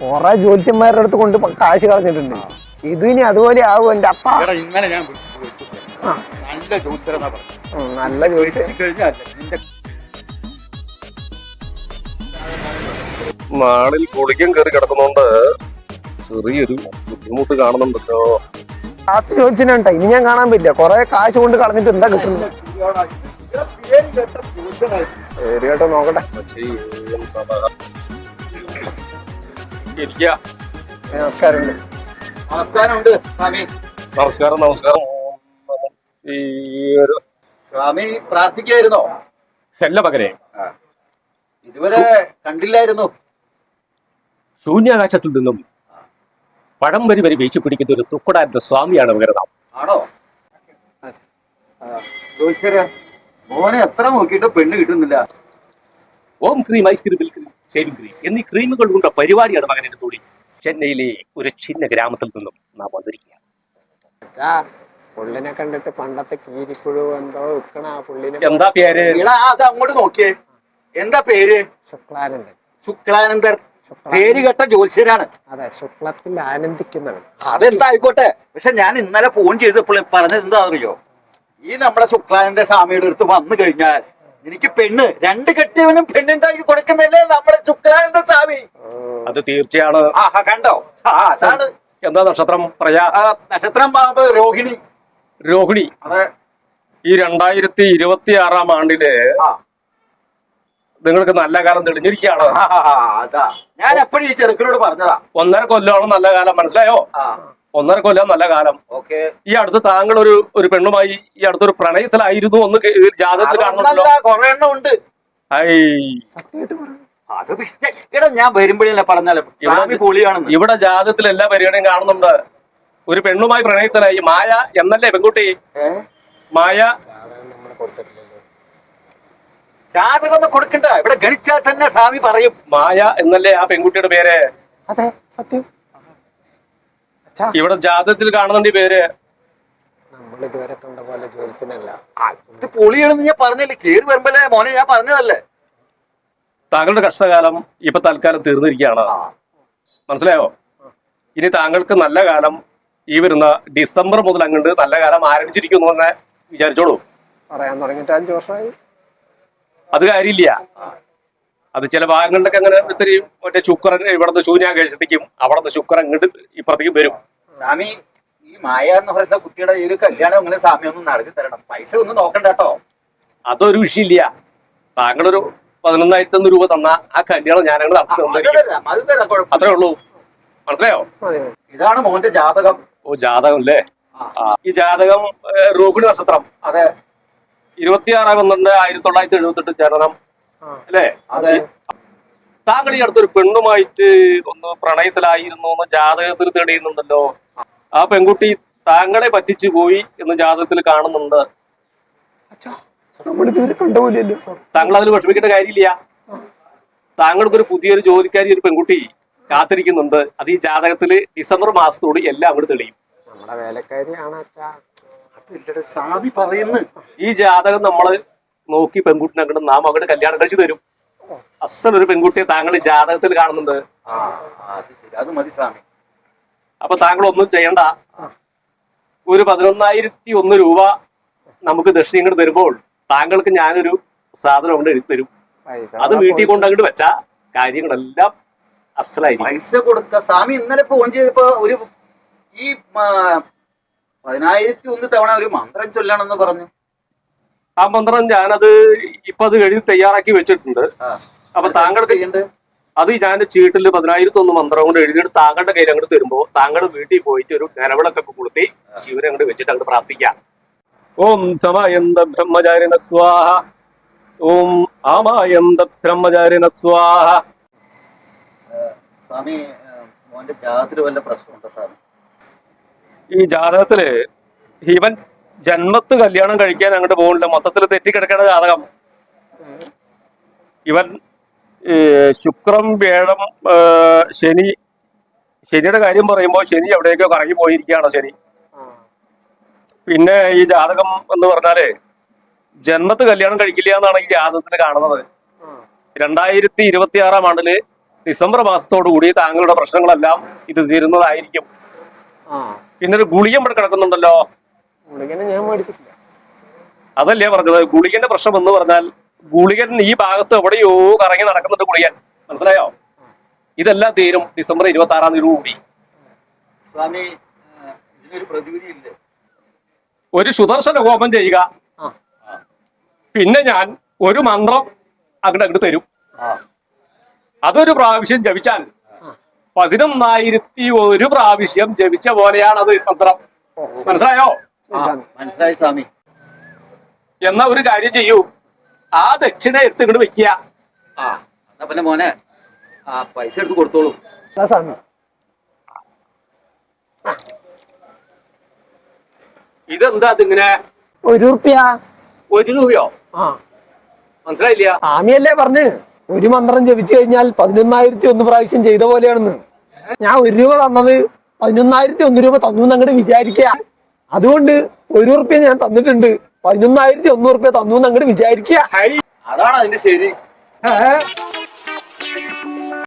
കൊറേ ജ്യോത്സ്യന്മാരുടെ അടുത്ത് കൊണ്ട് കാശ് കളഞ്ഞിട്ടുണ്ട്. ഇത് ഇനി അതുപോലെ ആവും എന്റെ അപ്പ. ഇന്നലെ ഞാൻ. നല്ല പറഞ്ഞു നല്ല കഴിഞ്ഞാൽ നാളിൽ പൊളിക്കം കയറി കിടക്കുന്നോണ്ട് ചെറിയൊരു ബുദ്ധിമുട്ട് കാണുന്നുണ്ടല്ലോ. ലാസ്റ്റ് ചോദിച്ചിട്ടാ ട്ടോ. ഇനി ഞാൻ കാണാൻ പറ്റില്ല. കൊറേ കാശ് കൊണ്ട് കളഞ്ഞിട്ട് എന്താ കിട്ടുന്നത്? ശരി കേട്ടോ നോക്കട്ടെ. പക്ഷേ എന്താ? ഇരിക്ക. നമസ്കാരമുണ്ട്. നമസ്കാരമുണ്ട് സ്വാമി. നമസ്കാരം നമസ്കാരം. ഈ ഒരു സ്വാമി പ്രാർത്ഥിക്കായിരുന്നോ? അല്ല പകരെ. ഇതുവരെ കണ്ടില്ലായിരുന്നു. ശൂന്യാകാശത്തിൽ നിന്നും പഴം വരി വരി വീശി പിടിക്കുന്ന ഒരു തുക്കുടാന്റെ സ്വാമിയാണ് പകരം ആണോ? മോനെ എത്ര നോക്കിയിട്ട് പെണ്ണ് കിട്ടുന്നില്ല. ഓം cream ice cream milk shaving cream എന്നീ ക്രീമുകൾ കൊണ്ട പരിപാടിയാണ് മകനെ തോടി. ചെന്നൈയിലെ ഒരു ചിന്ന ഗ്രാമത്തിൽ നിന്നും നാം വന്നിരിക്കുക അച്ഛാ പുള്ളിനെ കണ്ടിട്ട് പണ്ടത്തെ കീരിപ്പുഴു എന്തോ വിൽക്കണ ആ പുള്ളിനെ എന്താ പേര്? അത് അങ്ങോട്ട് നോക്കിയേ. എന്താ പേര്? ശുക്ലാനന്ദൻ. ശുക്ലാനന്ദർ ശുക്ലാ പേര് കേട്ട ജോത്സ്യരാണ് അതെ ശുക്ലത്തിൽ ആനന്ദിക്കുന്നവൻ. അതെന്താ ആയിക്കോട്ടെ. പക്ഷെ ഞാൻ ഇന്നലെ ഫോൺ ചെയ്തപ്പോൾ പറഞ്ഞത് എന്താ അറിയോ ഈ നമ്മുടെ ശുക്ലാനന്റെ സ്വാമിയുടെ അടുത്ത് വന്നു കഴിഞ്ഞാൽ എനിക്ക് പെണ്ണ്. രണ്ട് കെട്ടിയവനും പെണ്ണുണ്ടാക്കി കൊടുക്കുന്നല്ലേ നമ്മുടെ ചുക്കാനന്ദ സ്വാമി. അത് തീർച്ചയാണ്. ആഹാ കണ്ടോ? ആ അതാണ്. എന്താ നക്ഷത്രം? പറയാ ആ, നക്ഷത്രം പാമ്പ് രോഹിണി. രോഹിണി. അതെ. ഈ രണ്ടായിരത്തി ഇരുപത്തി ആറാം ആണ്ടിൽ ആ. നിങ്ങൾക്ക് നല്ല കാലം തെളിഞ്ഞിരിക്കുകയാണ്. ആ, ആ, അതാ. ഞാൻ എപ്പോഴും ഈ ചെറുക്കനോട് പറഞ്ഞതാ. ഒന്നര കൊല്ലമാണ് നല്ല കാലം. മനസ്സിലായോ? ആ. ഒന്നര കൊല്ലം നല്ല കാലം. ഓക്കെ. ഈ അടുത്ത് താങ്കൾ ഒരു ഒരു പെണ്ണുമായി ഈ അടുത്തൊരു പ്രണയത്തിലായിരുന്നു ഒന്ന് ജാതകത്തിൽ എടാ ഞാൻ വരുമ്പോഴേ പറഞ്ഞാലേ ഇവിടെ ജാതകത്തിൽ എല്ലാ പരിഗണനയും കാണുന്നുണ്ട്. ഒരു പെണ്ണുമായി പ്രണയത്തിലായി. മായ എന്നല്ലേ പെൺകുട്ടി? മായ. ജാതകം ഒന്നും കൊടുക്കണ്ട. ഇവിടെ ഗണിച്ചാൽ തന്നെ സ്വാമി പറയും. മായ എന്നല്ലേ ആ പെൺകുട്ടിയുടെ പേര്? അതെ സത്യം. ഇവിടെ ജാതകത്തിൽ കാണുന്നുണ്ട് ഈ പേര്? നമ്മൾ ഇതുവരെ കണ്ട പോലെ ജ്യോത്സ്യനല്ല ആ, ഇത് പൊളിയാണെന്ന് ഞാൻ പറഞ്ഞില്ലേ? കേറി വരുമ്പോഴേ മോനെ ഞാൻ പറഞ്ഞതല്ലേ? താങ്കളുടെ കഷ്ടകാലം ഇപ്പൊ തൽക്കാലം തീർന്നിരിക്കുകയാണ്. മനസ്സിലായോ? ഇനി താങ്കൾക്ക് നല്ല കാലം ഈ വരുന്ന ഡിസംബർ മുതൽ അങ്ങോട്ട് നല്ല കാലം ആരംഭിച്ചിരിക്കുന്നു എന്ന് വിചാരിച്ചോളൂ. പറയാൻ തുടങ്ങിയിട്ട് അഞ്ചു വർഷമായി. അത് കാര്യമില്ല. അത് ചില ഭാഗങ്ങളിലൊക്കെ അങ്ങനെ ഒത്തിരി മറ്റേ ശുക്രൻ ഇവിടുന്ന് ശൂന്യാകേശത്തേക്കും അവിടുന്ന് ശുക്രൻ ഇങ്ങോട്ട് ഇപ്പുറത്തേക്കും വരും. സ്വാമി ഈ മായ എന്ന് പറയുന്ന കുട്ടിയുടെ ഈ ഒരു കല്യാണം അങ്ങനെ സ്വാമി ഒന്നും നടത്തി തരണം? പൈസ ഒന്നും നോക്കണ്ട കേട്ടോ. അതൊരു വിഷയമില്ല. താങ്കളൊരു പതിനൊന്നായിരത്തി ഒന്ന് രൂപ തന്ന ആ കല്യാണം ഞാൻ അങ്ങോട്ട് നടത്തി അത്രേ ഉള്ളൂ. മനസ്സിലായോ. ഇതാണ് മോന്റെ ജാതകം. ഓ ജാതകം അല്ലേ? ഈ ജാതകം ഏ, രോഹിണി നക്ഷത്രം. അതെ. ഇരുപത്തിയാറ് പന്ത്രണ്ട് ആയിരത്തി തൊള്ളായിരത്തി എഴുപത്തെട്ട് ജനനം. അല്ലേ? അതെ. താങ്കൾ ഈ അടുത്തൊരു പെണ്ണുമായിട്ട് ഒന്ന് പ്രണയത്തിലായിരുന്നു എന്ന് ജാതകത്തിൽ തെളിയുന്നുണ്ടല്ലോ. ആ പെൺകുട്ടി താങ്കളെ പറ്റിച്ചു പോയി എന്ന് ജാതകത്തിൽ കാണുന്നുണ്ട്. താങ്കൾ അതിൽ വിഷമിക്കേണ്ട കാര്യമില്ല. താങ്കൾക്കൊരു പുതിയൊരു ജോലിക്കാരി ഒരു പെൺകുട്ടി കാത്തിരിക്കുന്നുണ്ട്. അത് ഈ ജാതകത്തിൽ ഡിസംബർ മാസത്തോട് എല്ലാം അവിടെ തെളിയും. ഈ ജാതകം നമ്മൾ നോക്കി പെൺകുട്ടിനെ അങ്ങോട്ട് നാം അങ്ങോട്ട് കല്യാണം കഴിച്ചു തരും. അസലൊരു പെൺകുട്ടിയെ താങ്കൾ ജാതകത്തിൽ കാണുന്നുണ്ട്. ആ അത് മതി സ്വാമി. അപ്പൊ താങ്കൾ ഒന്നും ചെയ്യണ്ട. ഒരു പതിനൊന്നായിരത്തി ഒന്ന് രൂപ നമുക്ക് ദക്ഷിണ ഇങ്ങോട്ട് തരുമ്പോൾ താങ്കൾക്ക് ഞാനൊരു സാധനം കൊണ്ട് എഴുതി തരും. അത് വീട്ടിൽ കൊണ്ട് അങ്ങോട്ട് വെച്ച കാര്യങ്ങളെല്ലാം അസലായി പൈസ കൊടുക്ക. സ്വാമി ഇന്നലെ ഫോൺ ചെയ്തപ്പോ ഒരു ഈ പതിനായിരത്തി ഒന്ന് തവണ ഒരു മന്ത്രം ചൊല്ലണമെന്ന് പറഞ്ഞു. ആ മന്ത്രം ഞാനത് ഇപ്പൊ അത് കഴിഞ്ഞ് തയ്യാറാക്കി വെച്ചിട്ടുണ്ട്. അപ്പൊ താങ്കൾക്ക്? അത് ഞാൻ ചീട്ടിൽ പതിനായിരത്തി ഒന്ന് മന്ത്രം കൊണ്ട് എഴുതിയിട്ട് താങ്കളുടെ കയ്യിൽ അങ്ങോട്ട് തരുമ്പോ താങ്കളുടെ വീട്ടിൽ പോയിട്ട് ഒരു നിലവിളക്കൊക്കെ കൊടുത്തി ശിവനെ അങ്ങോട്ട് വെച്ചിട്ട് അങ്ങോട്ട് പ്രാർത്ഥിക്കാം. ഓം സമയന്ത ബ്രഹ്മചാരിണ സ്വാഹ. ഓം ആമായന്ത ബ്രഹ്മചാരിണ സ്വാഹ. സ്വാമി മോന്റെ ജാതിൽ വല്ല പ്രശ്നമുണ്ടോ സ്വാമി? ഈ ജാതകത്തിൽ ഇവൻ ജന്മത്ത് കല്യാണം കഴിക്കാൻ അങ്ങോട്ട് പോകണില്ല മൊത്തത്തിൽ തെറ്റിക്കിടക്കേണ്ട ജാതകം. ഇവൻ ശുക്രം വേഴം ശനി ശനിയുടെ കാര്യം പറയുമ്പോൾ ശനി എവിടെയൊക്കെ കറങ്ങി പോയിരിക്കുകയാണ് ശനി. പിന്നെ ഈ ജാതകം എന്ന് പറഞ്ഞാൽ ജന്മത്ത് കല്യാണം കഴിക്കില്ല എന്നാണ് ഈ ജാതകത്തിൽ കാണുന്നത്. രണ്ടായിരത്തി ഇരുപത്തി ആറാം ആണ്ടിൽ ഡിസംബർ മാസത്തോടു കൂടി താങ്കളുടെ പ്രശ്നങ്ങളെല്ലാം ഇത് തീരുന്നതായിരിക്കും. പിന്നൊരു ഗുളികം ഇവിടെ കിടക്കുന്നുണ്ടല്ലോ. ഞാൻ മേടിച്ചിട്ടില്ല. അതല്ലേ പറഞ്ഞത്? ഗുളികന്റെ പ്രശ്നം എന്ന് പറഞ്ഞാൽ ഗുളികൻ ഈ ഭാഗത്ത് എവിടെയോ കറങ്ങി നടക്കുന്നുണ്ട് ഗുളികൻ. മനസ്സിലായോ? ഇതെല്ലാം തീരും ഡിസംബർ ഇരുപത്തി ആറാം തീയതി കൂടി. സ്വാമി ഇതിനൊരു ഒരു സുദർശന ഹോമം ചെയ്യുക. പിന്നെ ഞാൻ ഒരു മന്ത്രം അങ്ങോട്ട് അങ്ങോട്ട് തരും. അതൊരു പ്രാവശ്യം ജപിച്ചാൽ. പതിനൊന്നായിരത്തി ഒരു പ്രാവശ്യം ജപിച്ച പോലെയാണ് അത് മന്ത്രം. മനസ്സിലായോ? മനസ്സിലായി സ്വാമി. എന്നാ ഒരു കാര്യം ചെയ്യൂ. ആ ദക്ഷിണ എടുത്ത് ഇങ്ങോട്ട് വെക്കുക. ആ എന്നാ പിന്നെ മോനെ ആ പൈസ എടുത്ത് കൊടുത്തോളൂ. സ്വാമി? ഇതെന്താ ഇതിങ്ങനെ? ഒരു റുപ്യ ഒരു രൂപയോ? ആ. മനസ്സിലായില്ല? ആമിയല്ലേ പറഞ്ഞ്? ഒരു മന്ത്രം ജപിച്ചു കഴിഞ്ഞാൽ പതിനൊന്നായിരത്തി ഒന്ന് പ്രാവശ്യം ചെയ്ത പോലെയാണെന്ന്. ഞാൻ ഒരു രൂപ തന്നത് പതിനൊന്നായിരത്തി ഒന്ന് രൂപ തന്നു എന്നങ്ങോട്ട് വിചാരിക്കുക അതുകൊണ്ട് ഒരു റുപ്യ ഞാൻ തന്നിട്ടുണ്ട്. പതിനൊന്നായിരത്തി ഒന്നൂറുപ്യ തന്നു എന്നങ്ങോട്ട് വിചാരിക്കുക അതാണ് അതിന്റെ ശരി?